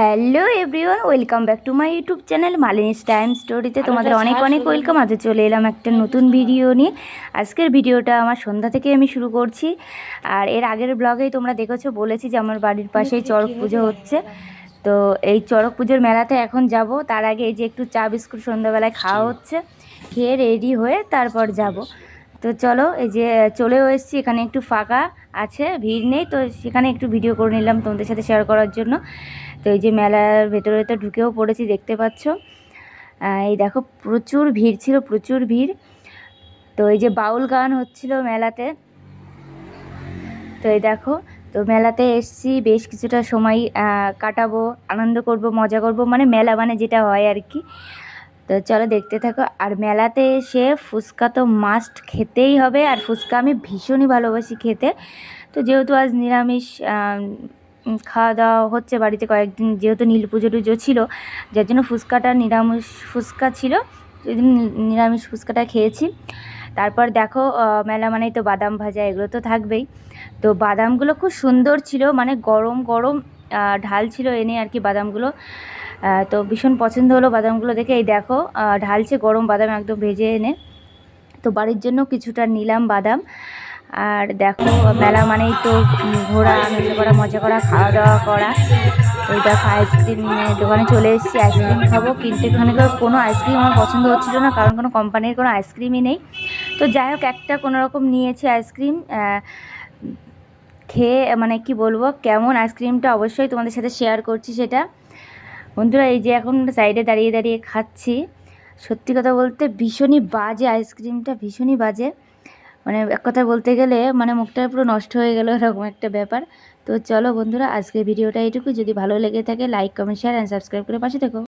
Hello everyone welcome back to my YouTube channel Malini's time স্টোরিতে। তোমাদের অনেক অনেক ওয়েলকাম। আজ চলে এলাম একটা নতুন ভিডিও নিয়ে। আজকের ভিডিওটা আমার সন্ধ্যা থেকে আমি শুরু করছি। আর এর আগের ব্লগেই তোমরা দেখেছ বলেছি যে আমার বাড়ির পাশেই চড়ক পুজো হচ্ছে। তো এই চড়ক পুজোর মেলাতে এখন যাব। তার আগে এই যে একটু চা বিস্কুট সন্ধ্যাবেলায় খাওয়া হচ্ছে খেয়ে রেডি হয়ে তারপর যাব। তো চলো, এই যে চলেও এসেছি। এখানে একটু ফাঁকা আছে, ভিড় নেই। তো সেখানে একটু ভিডিও করে নিলাম তোমাদের সাথে শেয়ার করার জন্য। তো এই যে মেলার ভেতরে তো ঢুকেও পড়েছি, দেখতে পাচ্ছ। এই দেখো, প্রচুর ভিড় ছিল, প্রচুর ভিড়। তো এই যে বাউল গান হচ্ছিল মেলাতে। তো এই দেখো, তো মেলাতে এসছি, বেশ কিছুটা সময় কাটাবো, আনন্দ করব, মজা করব মানে মেলা মানে যেটা হয় আর কি। তো চলো দেখতে থাকো। আর মেলাতে এসে ফুচকা তো মাস্ট খেতেই হবে, আর ফুচকা আমি ভীষণই ভালোবাসি খেতে। তো যেহেতু আজ নিরামিষ খাওয়া দাওয়া হচ্ছে বাড়িতে কয়েকদিন, যেহেতু নীল পুজো টুজো ছিল, যার জন্য ফুচকাটা নিরামিষ ফুচকা ছিল সেদিন নিরামিষ ফুচকাটা খেয়েছি। তারপর দেখো মেলা মানেই তো বাদাম ভাজা, এগুলো তো থাকবেই। তো বাদামগুলো খুব সুন্দর ছিল মানে গরম গরম ঢাল ছিল এনে আর কি বাদামগুলো। তো ভীষণ পছন্দ হলো বাদামগুলো দেখে। এই দেখো ঢালছে গরম বাদাম একদম ভেজে এনে। তো বাড়ির জন্য কিছুটা নিলাম বাদাম। আর দেখো, মেলা মানেই তো ঘোরা আনন্দ করা, মজা করা খাওয়া দাওয়া করা। এই দেখো আইসক্রিম দোকানে চলে এসেছি, আইসক্রিম খাব। কিন্তু এখানে কোনো আইসক্রিম আমার পছন্দ হচ্ছিল না, কারণ কোনো কোম্পানির কোনো আইসক্রিমই নেই। তো যাই হোক, একটা রকম নিয়েছি আইসক্রিম। খেয়ে মানে কি বলব, কেমন আইসক্রিমটা অবশ্যই তোমাদের সাথে শেয়ার করছি সেটা। বন্ধুরা, এই যে এখন সাইডে দাঁড়িয়ে দাঁড়িয়ে খাচ্ছি। সত্যি কথা বলতে ভীষণই বাজে আইসক্রিমটা ভীষণই বাজে। মানে এক কথা বলতে গেলে মানে মুখটা পুরো নষ্ট হয়ে গেল, এরকম একটা ব্যাপার। তো চলো বন্ধুরা, আজকের ভিডিওটা এটুকু যদি ভালো লেগে থাকে like comment share and subscribe করে পাশে থেকো।